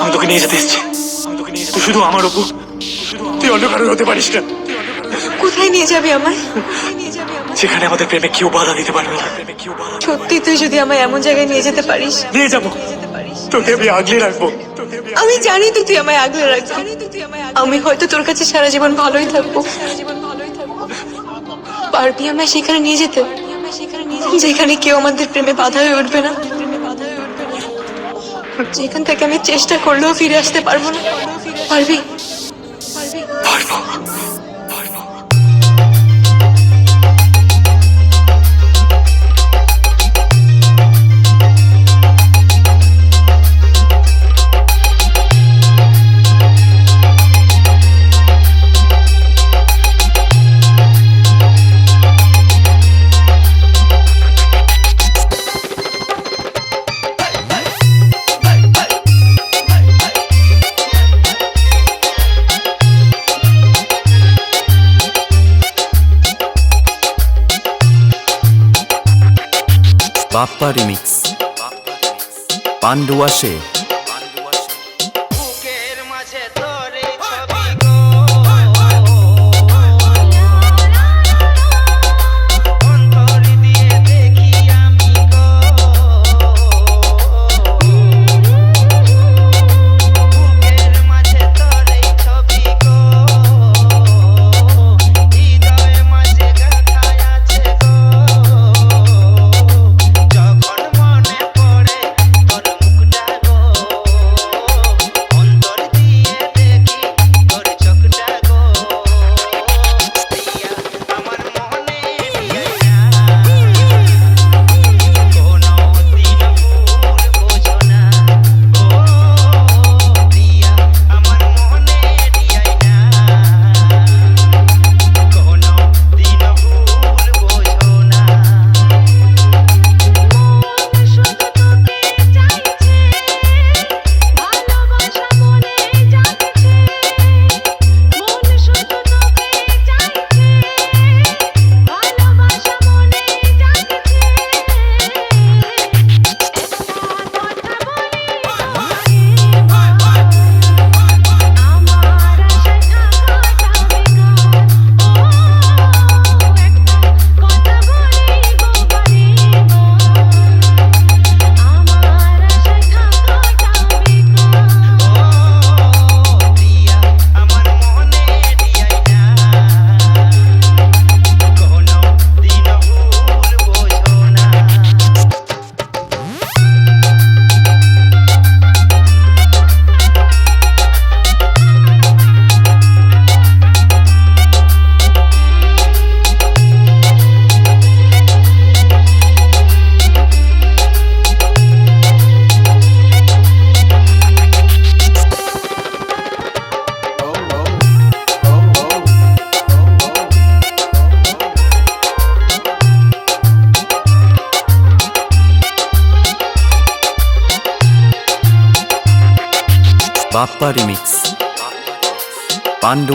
আমি তোকে নিয়ে যেতে এসেছি। আমি তোকে নিয়ে তুই শুধু আমার ওপর তুই অন্য কারোর হতে পারিস না। কোথায় নিয়ে যাবি আমায়? যেখানে আমাদের প্রেমে কেউ বাধা দিতে পারবে না। প্রেমে কেউ বাধা সত্যি তুই যদি আমায় এমন জায়গায় নিয়ে যেতে পারিস নিয়ে যাব। তোকে আমি আগলে রাখব। আমি আমি জানি তো তুই আমায় আগলে রাখবি। আমি হয়তো তোর কাছে সারা জীবন ভালোই থাকব। সারা জীবন ভালোই থাকব পারবি আমায় সেখানে নিয়ে যেতে? যেখানে কেউ আমাদের প্রেমে বাধা হয়ে উঠবে না। যেখান থেকে আমি চেষ্টা করলেও ফিরে আসতে পারব না পারবি পারবি? পারব। বাপ্পা রিমিক্স। পান্ডুয়াশে বুকের মাঝে Bappa remix. Pandu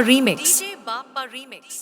Remix. DJ Bappa Remix.